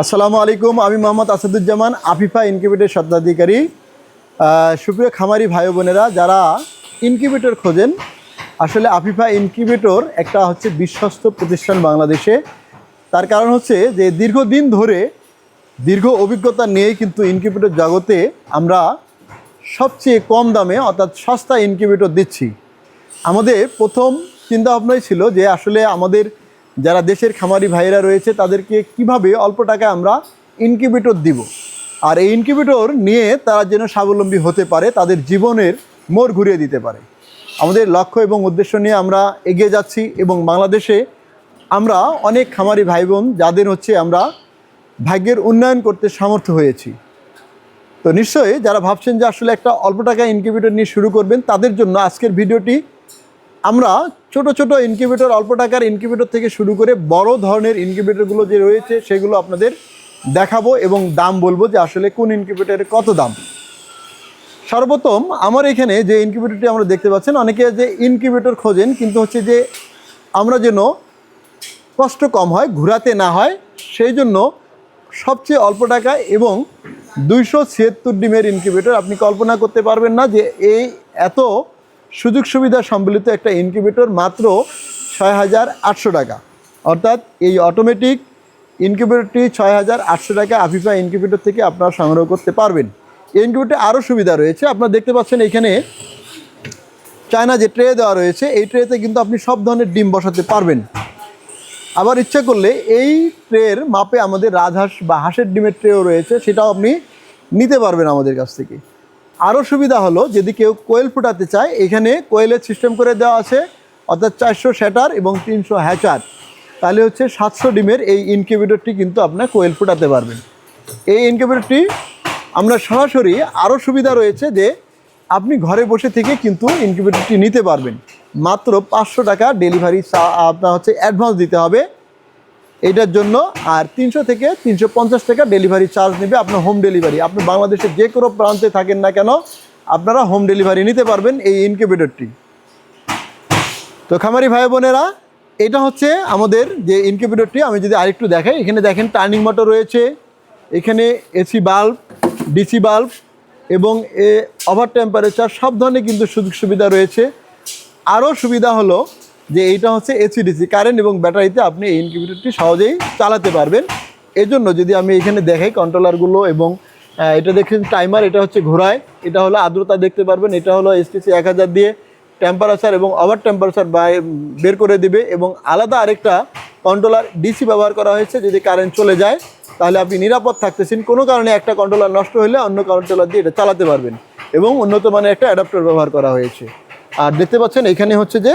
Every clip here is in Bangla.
আসসালামু আলাইকুম, আমি মোহাম্মদ আসাদুজ্জামান আফিফা ইনকিউবেটর স্বত্বাধিকারী। সুপ্রিয় খামারি ভাই বোনেরা, যারা ইনকিউবেটর খোঁজেন, আসলে আফিফা ইনকিউবেটর একটা হচ্ছে বিশ্বস্ত প্রতিষ্ঠান বাংলাদেশে। তার কারণ হচ্ছে যে, দীর্ঘদিন ধরে, দীর্ঘ অভিজ্ঞতা নিয়েই কিন্তু ইনকিউবেটর জগতে আমরা সবচেয়ে কম দামে, অর্থাৎ সস্তা ইনকিউবেটর দিচ্ছি। আমাদের প্রথম চিন্তা ভাবনাই ছিল যে, আসলে আমাদের যারা দেশের খামারি ভাইয়েরা রয়েছে, তাদেরকে কীভাবে অল্প টাকায় আমরা ইনকিউবেটর দিব? আর এই ইনকিউবেটর নিয়ে তারা যেন স্বাবলম্বী হতে পারে, তাদের জীবনের মোড় ঘুরিয়ে দিতে পারে। আমাদের লক্ষ্য এবং উদ্দেশ্য নিয়ে আমরা এগিয়ে যাচ্ছি এবং বাংলাদেশে আমরা অনেক খামারি ভাই বোন যাদের হচ্ছে আমরা ভাগ্যের উন্নয়ন করতে সামর্থ্য হয়েছি। তো নিশ্চয়ই যারা ভাবছেন যে আসলে একটা অল্প টাকা ইনকিউবেটর নিয়ে শুরু করবেন, তাদের জন্য আজকের ভিডিওটি আমরা ছোট ছোট ইনকিউবেটর অল্প টাকার ইনকিউবেটর থেকে শুরু করে বড় ধরনের ইনকিউবেটরগুলো যে রয়েছে, সেগুলো আপনাদের দেখাবো এবং দাম বলব যে আসলে কোন ইনকিউবেটরের কত দাম। সর্বপ্রথম আমার এখানে যে ইনকিউবেটরটি আমরা দেখতে পাচ্ছেন, অনেকে যে ইনকিউবেটর খোঁজেন, কিন্তু হচ্ছে যে আমরা যেন কষ্ট কম হয়, ঘোরাতে না হয়, সেই জন্য সবচেয়ে অল্প টাকা এবং দুইশো ছিয়াত্তর ডিমের ইনকিউবেটর আপনি কল্পনা করতে পারবেন না যে এই এত সুযোগ সুবিধা সম্বলিত একটা ইনকিউবেটর মাত্র ছয় হাজার আটশো টাকা। অর্থাৎ এই অটোমেটিক ইনকিউবেটরটি ছয় হাজার আটশো টাকা আফিফা ইনকিউবেটর থেকে আপনারা সংগ্রহ করতে পারবেন। ইনকিউবেটরে আরও সুবিধা রয়েছে। আপনারা দেখতে পাচ্ছেন এখানে চায়না যে ট্রে দেওয়া রয়েছে, এই ট্রেতে কিন্তু আপনি সব ধরনের ডিম বসাতে পারবেন। আবার ইচ্ছা করলে এই ট্রের মাপে আমাদের রাজহাঁস বা হাঁসের ডিমের ট্রেও রয়েছে, সেটাও আপনি নিতে পারবেন আমাদের কাছ থেকে। আরও সুবিধা হলো, যদি কেউ কোয়েল ফুটাতে চায়, এখানে কোয়েলের সিস্টেম করে দেওয়া আছে, অর্থাৎ চারশো শ্যাটার এবং তিনশো হ্যাচার। তাহলে হচ্ছে সাতশো ডিমের এই ইনকিউবেটরটি কিন্তু আপনার কোয়েল ফুটাতে পারবেন। এই ইনকিউবেটরটি আমরা সরাসরি আরও সুবিধা রয়েছে যে, আপনি ঘরে বসে থেকে কিন্তু ইনকিউবেটরটি নিতে পারবেন। মাত্র পাঁচশো টাকা ডেলিভারি আপনার হচ্ছে অ্যাডভান্স দিতে হবে। এটার জন্য আর তিনশো থেকে তিনশো পঞ্চাশ টাকা ডেলিভারি চার্জ নেবে আপনার হোম ডেলিভারি আপনি বাংলাদেশের যে কোনো প্রান্তে থাকেন না কেন, আপনারা হোম ডেলিভারি নিতে পারবেন এই ইনকিউবেটরটি তো খামারি ভাই বোনেরা, এটা হচ্ছে আমাদের যে ইনকিউবেটরটি আমি যদি আরেকটু দেখাই, এখানে দেখেন টার্নিং মোটর রয়েছে, এখানে এসি বাল্ব, ডিসি বাল্ব এবং এ ওভার টেম্পারেচার সব ধরনের কিন্তু সুযোগ সুবিধা রয়েছে। আরও সুবিধা হলো যে এইটা হচ্ছে এসিডিসি কারেন্ট এবং ব্যাটারিতে আপনি এই ইনকিউবেটরটি সহজেই চালাতে পারবেন। এজন্য যদি আমি এখানে দেখাই কন্ট্রোলারগুলো এবং এটা দেখছেন টাইমার এটা হচ্ছে ঘোরায়। এটা হলো আর্দ্রতা দেখতে পারবেন, এটা হলো এসটিসি এক হাজার দিয়ে টেম্পারেচার এবং ওভার টেম্পারেচার বের করে দিবে এবং আলাদা আরেকটা কন্ট্রোলার ডিসি ব্যবহার করা হয়েছে, যদি কারেন্ট চলে যায়, তাহলে আপনি নিরাপদ থাকতেছেন। কোনো কারণে একটা কন্ট্রোলার নষ্ট হলে অন্য কন্ট্রোলার দিয়ে এটা চালাতে পারবেন এবং উন্নত মানের একটা অ্যাডাপ্টার ব্যবহার করা হয়েছে। আর দেখতে পাচ্ছেন এখানে হচ্ছে যে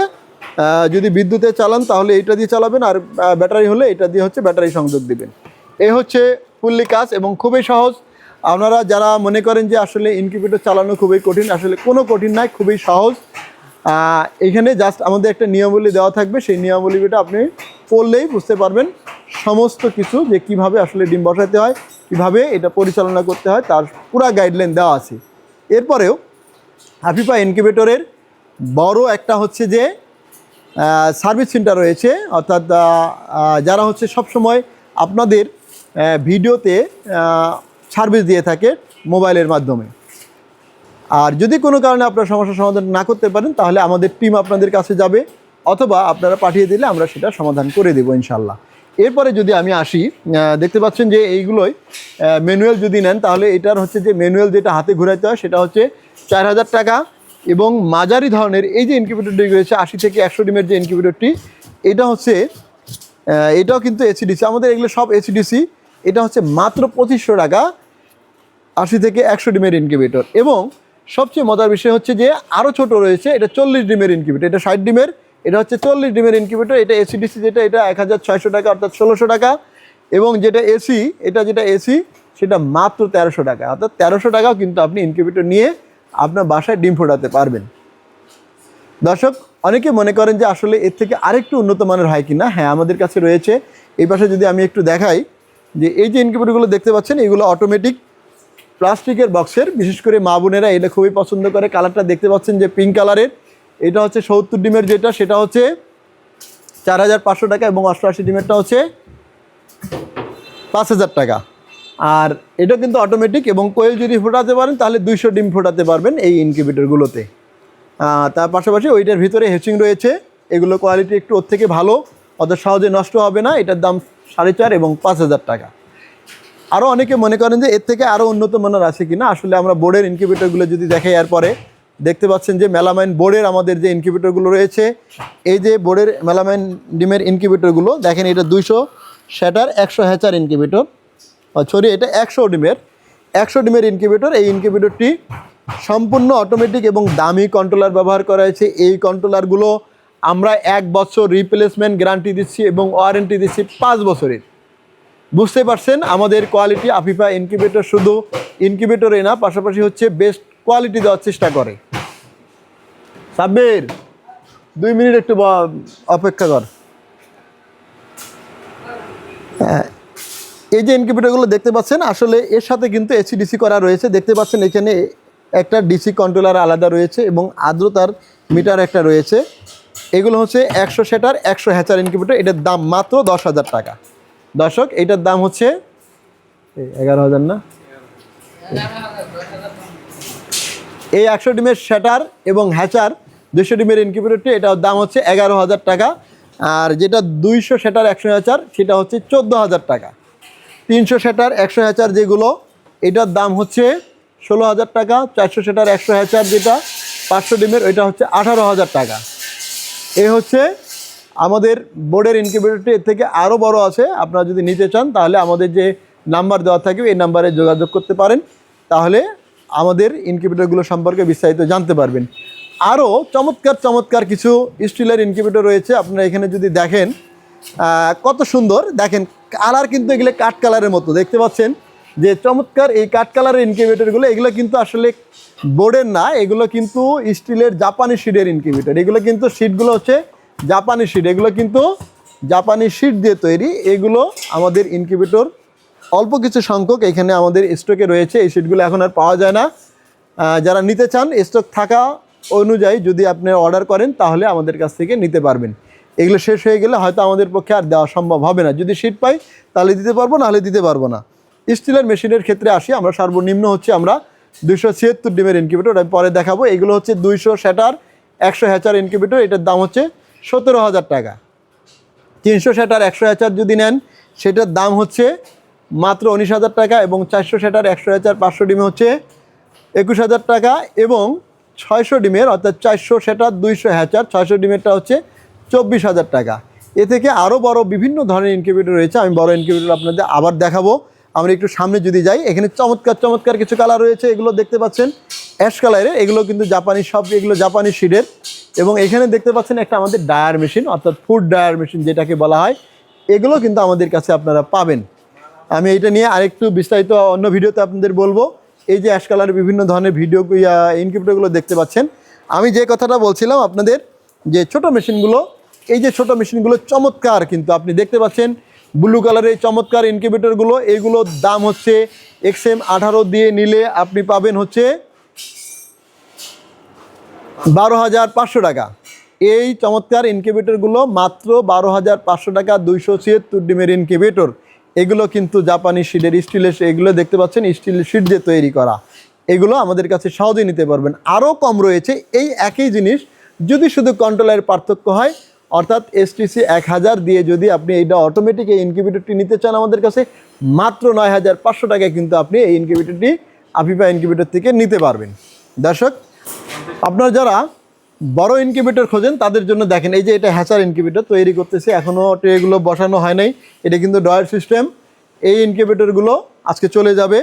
যদি বিদ্যুতে চালান, তাহলে এটা দিয়ে চালাবেন আর ব্যাটারি হলে এটা দিয়ে হচ্ছে ব্যাটারি সংযোগ দিবেন। এই হচ্ছে ফুললি কাজ এবং খুবই সহজ। আপনারা যারা মনে করেন যে আসলে ইনকিউবেটর চালানো খুবই কঠিন, আসলে কোনো কঠিন নয় খুবই সহজ। এখানে জাস্ট আমাদের একটা নিয়মাবলী দেওয়া থাকবে। সেই নিয়মাবলীটা আপনি পড়লেই বুঝতে পারবেন সমস্ত কিছু, যে কীভাবে আসলে ডিম বসাতে হয়, কীভাবে এটা পরিচালনা করতে হয়, তার পুরা গাইডলাইন দেওয়া আছে। এরপরেও হাফিফা ইনকিউবেটরের বড় একটা হচ্ছে যে সার্ভিস সেন্টার রয়েছে। অর্থাৎ যারা হচ্ছে সবসময় আপনাদের ভিডিওতে সার্ভিস দিয়ে থাকে মোবাইলের মাধ্যমে। আর যদি কোনো কারণে আপনার সমস্যার সমাধান না করতে পারেন, তাহলে আমাদের টিম আপনাদের কাছে যাবে, অথবা আপনারা পাঠিয়ে দিলে আমরা সেটা সমাধান করে দেবো ইনশাল্লাহ এরপরে যদি আমি আসি দেখতে পাচ্ছেন যে এইগুলোই ম্যানুয়াল যদি নেন, তাহলে এটার হচ্ছে যে ম্যানুয়াল যেটা হাতে ঘুরাইতে হয়, সেটা হচ্ছে চার হাজার টাকা। এবং মাঝারি ধরনের এই যে ইনকিউবেটরটি রয়েছে, আশি থেকে একশো ডিমের যে ইনকিউবেটরটি এটা হচ্ছে এটাও কিন্তু এসিডিসি আমাদের এগুলো সব এসিডিসি এটা হচ্ছে মাত্র পঁচিশশো টাকা, আশি থেকে একশো ডিমের ইনকিউবেটর এবং সবচেয়ে মজার বিষয় হচ্ছে যে আরও ছোট রয়েছে, এটা চল্লিশ ডিমের ইনকিউবেটর এটা ষাট ডিমের, এটা হচ্ছে চল্লিশ ডিমের ইনকিউবেটর এটা এসিডিসি যেটা, এটা এক হাজার ছয়শো টাকা, অর্থাৎ ষোলোশো টাকা, এবং যেটা এসি এটা যেটা এসি সেটা মাত্র তেরোশো টাকা, অর্থাৎ তেরোশো টাকাও কিন্তু আপনি ইনকিউবেটর নিয়ে আপনার বাসায় ডিম ফোটাতে পারবেন। দর্শক, অনেকে মনে করেন যে আসলে এর থেকে আরেকটু উন্নত মানের হয় কিনা? হ্যাঁ আমাদের কাছে রয়েছে। এই পাশে যদি আমি একটু দেখাই যে এই যে ইনকিউবেটরগুলো দেখতে পাচ্ছেন, এগুলো অটোমেটিক প্লাস্টিকের বক্সের। বিশেষ করে মা বোনেরা এটা খুবই পছন্দ করে। কালারটা দেখতে পাচ্ছেন যে পিঙ্ক কালারের এটা হচ্ছে সত্তর ডিমের যেটা, সেটা হচ্ছে চার হাজার পাঁচশো টাকা এবং অষ্টআশি ডিমেরটা হচ্ছে পাঁচ হাজার টাকা। আর এটা কিন্তু অটোমেটিক এবং কোয়েল যদি ফোটাতে পারেন, তাহলে দুইশো ডিম ফোটাতে পারবেন এই ইনকিউবেটরগুলোতে তার পাশাপাশি ওইটার ভিতরে হেচিং রয়েছে। এগুলো কোয়ালিটি একটু ওর থেকে ভালো অত সহজে নষ্ট হবে না। এটার দাম সাড়ে চার এবং পাঁচ হাজার টাকা। আরও অনেকে মনে করেন যে এর থেকে আরও উন্নত মানের আছে কি না আসলে আমরা বোর্ডের ইনকিউবেটরগুলো যদি দেখে এর পরে দেখতে পাচ্ছেন যে মেলামাইন বোর্ডের আমাদের যে ইনকিউবেটরগুলো রয়েছে, এই যে বোর্ডের মেলামাইন ডিমের ইনকিউবেটরগুলো দেখেন এটা দুইশো শ্যাটার একশো হ্যাচার ইনকিউবেটর সরি, এটা একশো ডিমের একশো ডিমের ইনকিউবেটর এই ইনকিউবেটরটি সম্পূর্ণ অটোমেটিক এবং দামি কন্ট্রোলার ব্যবহার করা হয়েছে। এই কন্ট্রোলারগুলো আমরা এক বছর রিপ্লেসমেন্ট গ্যারান্টি দিচ্ছি এবং ওয়ারেন্টি দিচ্ছি পাঁচ বছরের। বুঝতে পারছেন, আমাদের কোয়ালিটি আফিফা ইনকিউবেটর শুধু ইনকিউবেটরে না, পাশাপাশি হচ্ছে বেস্ট কোয়ালিটি দেওয়ার চেষ্টা করে। সাব্বির, দুই মিনিট একটু অপেক্ষা কর। এই যে ইনকিউবেটরগুলো দেখতে পাচ্ছেন, আসলে এর সাথে কিন্তু এসিডিসি করা রয়েছে। দেখতে পাচ্ছেন এখানে একটা ডিসি কন্ট্রোলার আলাদা রয়েছে এবং আর্দ্রতার মিটার একটা রয়েছে। এগুলো হচ্ছে একশো সেটার একশো হ্যাচার ইনকিউবেটর এটার দাম মাত্র দশ হাজার টাকা। দর্শক, এটার দাম হচ্ছে এগারো হাজার না? এই একশো ডিমের শ্যাটার এবং হ্যাচার দুশো ডিমের ইনকিউবেটরটি এটার দাম হচ্ছে এগারো হাজার টাকা। আর যেটা দুইশো শ্যাটার একশো হ্যাচার, সেটা হচ্ছে চোদ্দ হাজার টাকা। তিনশো শ্যাটার একশো হ্যাচার যেগুলো, এটার দাম হচ্ছে ষোলো হাজার টাকা, চারশো সেটার একশো হ্যাচার যেটা, পাঁচশো ডিমের, ওইটা হচ্ছে আঠারো হাজার টাকা। এ হচ্ছে আমাদের বোর্ডের ইনকিউবেটরটি, এর থেকে আরও বড় আছে, আপনারা যদি নিতে চান, তাহলে আমাদের যে নাম্বার দেওয়া থাকবে, এই নাম্বারে যোগাযোগ করতে পারেন। তাহলে আমাদের ইনকিউবেটরগুলো সম্পর্কে বিস্তারিত জানতে পারবেন। আরও চমৎকার চমৎকার কিছু স্টিলের ইনকিউবেটর রয়েছে, আপনারা এখানে যদি দেখেন কত সুন্দর। দেখেন কালার কিন্তু এগুলো কাঠ কালারের মতো, দেখতে পাচ্ছেন? যে চমৎকার এই কাঠ কালারের ইনকিউবেটরগুলো এগুলো কিন্তু আসলে বোর্ডের না, এগুলো কিন্তু স্টিলের জাপানি শিটের ইনকিউবেটর এগুলো কিন্তু শিটগুলো হচ্ছে জাপানি শিট এগুলো কিন্তু জাপানি শিট দিয়ে তৈরি। এগুলো আমাদের ইনকিউবেটর অল্প কিছু সংখ্যক এখানে আমাদের স্টকে রয়েছে, এই শিটগুলো এখন আর পাওয়া যায় না। যারা নিতে চান স্টক থাকা অনুযায়ী যদি আপনি অর্ডার করেন, তাহলে আমাদের কাছ থেকে নিতে পারবেন। এগুলো শেষ হয়ে গেলে হয়তো আমাদের পক্ষে আর দেওয়া সম্ভব হবে না। যদি শিট পাই, তাহলে দিতে পারব, নাহলে দিতে পারব না। স্টিলের মেশিনের ক্ষেত্রে আসি, আমরা সর্বনিম্ন হচ্ছে আমরা দুইশো ছিয়াত্তর ডিমের ইনকিউবেটর আমি পরে দেখাবো, এগুলো হচ্ছে দুইশো শ্যাটার একশো হ্যাচার ইনকিউবেটর এটার দাম হচ্ছে সতেরো হাজার টাকা। তিনশো শ্যাটার একশো হ্যাচার যদি নেন, সেটার দাম হচ্ছে মাত্র উনিশ হাজার টাকা এবং চারশো শ্যাটার একশো হ্যাচার পাঁচশো ডিমে হচ্ছে একুশ হাজার টাকা এবং ছয়শো ডিমের, অর্থাৎ চারশো শ্যাটার দুইশো হ্যাচার ছয়শো ডিমেরটা হচ্ছে চব্বিশ হাজার টাকা। এ থেকে আরও বড় বিভিন্ন ধরনের ইনকিউবেটর রয়েছে। আমি বড় ইনকিউবেটর আপনাদের আবার দেখাবো। আমরা একটু সামনে যদি যাই, এখানে চমৎকার চমৎকার কিছু কালার রয়েছে। এগুলো দেখতে পাচ্ছেন অ্যাশ কালারের এগুলো কিন্তু জাপানি সব, এগুলো জাপানি শিডের এবং এখানে দেখতে পাচ্ছেন একটা আমাদের ডায়ার মেশিন অর্থাৎ ফুড ডায়ার মেশিন যেটাকে বলা হয়। এগুলো কিন্তু আমাদের কাছে আপনারা পাবেন। আমি এটা নিয়ে আরেকটু বিস্তারিত অন্য ভিডিওতে আপনাদের বলব। এই যে অ্যাশ কালারের বিভিন্ন ধরনের ভিডিও ইনকিউবেটরগুলো দেখতে পাচ্ছেন। আমি যে কথাটা বলছিলাম আপনাদের, যে ছোট মেশিনগুলো এই যে ছোট মেশিনগুলো চমৎকার কিন্তু আপনি দেখতে পাচ্ছেন ব্লু কালারের চমৎকার ইনকিউবেটরগুলো এইগুলোর দাম হচ্ছে এক্সএম আঠারো দিয়ে নিলে আপনি পাবেন হচ্ছে বারো হাজার পাঁচশো টাকা। এই চমৎকার ইনকিউবেটরগুলো মাত্র বারো হাজার পাঁচশো টাকা, দুইশো ছিয়াত্তর ডিমের ইনকিউবেটর এগুলো কিন্তু জাপানি শিটের স্টিলের এগুলো দেখতে পাচ্ছেন স্টিল শিট দিয়ে তৈরি করা। এগুলো আমাদের কাছে সহজেই নিতে পারবেন। আরও কম রয়েছে, এই একই জিনিস, যদি শুধু কন্ট্রোলের পার্থক্য হয় অর্থাৎ এসটিসি এক হাজার দিয়ে যদি আপনি এইটা অটোমেটিক এই ইনকিউবেটরটি নিতে চান আমাদের কাছে, মাত্র নয় হাজার পাঁচশো টাকায় কিন্তু আপনি এই ইনকিউবেটরটি আফিফা ইনকিউবেটর থেকে নিতে পারবেন। দর্শক, আপনার যারা বড় ইনকিউবেটর খোঁজেন, তাদের জন্য দেখেন, এই যে এটা হ্যাচার ইনকিউবেটর তৈরি করতেছে এখনও ট্রেগুলো বসানো হয় নাই। এটা কিন্তু ডয়ার সিস্টেম এই ইনকিউবেটরগুলো আজকে চলে যাবে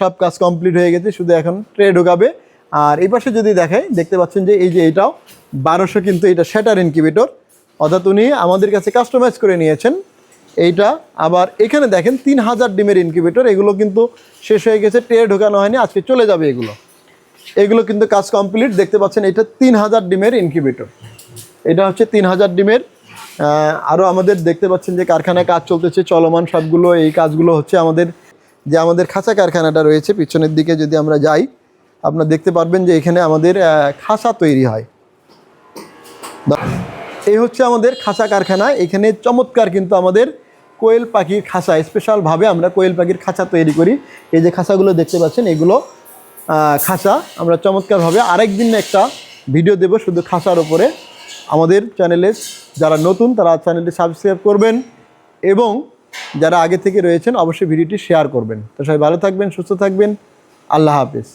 সব কাজ কমপ্লিট হয়ে গেছে, শুধু এখন ট্রে ঢোকাবে। আর এই পাশে যদি দেখাই, দেখতে পাচ্ছেন যে এই যে এটাও, বারোশো কিন্তু এটা শ্যাটার ইনকিউবেটর অর্থাৎ উনি আমাদের কাছে কাস্টমাইজ করে নিয়েছেন। এইটা আবার এখানে দেখেন তিন হাজার ডিমের ইনকিউবেটর এগুলো কিন্তু শেষ হয়ে গেছে ট্রে ঢোকানো হয়নি, আজকে চলে যাবে এগুলো। এগুলো কিন্তু কাজ কমপ্লিট দেখতে পাচ্ছেন এটা তিন হাজার ডিমের ইনকিউবেটর এটা হচ্ছে তিন হাজার ডিমের আরও আমাদের দেখতে পাচ্ছেন যে কারখানায় কাজ চলতেছে, চলমান সবগুলো, এই কাজগুলো হচ্ছে আমাদের, যে আমাদের খাঁচা কারখানাটা রয়েছে, পিছনের দিকে যদি আমরা যাই, আপনারা দেখতে পারবেন যে এখানে আমাদের খাঁচা তৈরি হয়। এই হচ্ছে আমাদের খাঁচা কারখানা। এখানে চমৎকার কিন্তু আমাদের কোয়েল পাখির খাঁচা স্পেশালভাবে আমরা কোয়েল পাখির খাঁচা তৈরি করি। এই যে খাঁচাগুলো দেখতে পাচ্ছেন, এগুলো খাঁচা আমরা চমৎকারভাবে আরেকদিন একটা ভিডিও দেব শুধু খাঁচার ওপরে আমাদের চ্যানেলে যারা নতুন, তারা চ্যানেলটি সাবস্ক্রাইব করবেন এবং যারা আগে থেকে রয়েছেন, অবশ্যই ভিডিওটি শেয়ার করবেন। তো সবাই ভালো থাকবেন, সুস্থ থাকবেন। আল্লাহ হাফিজ।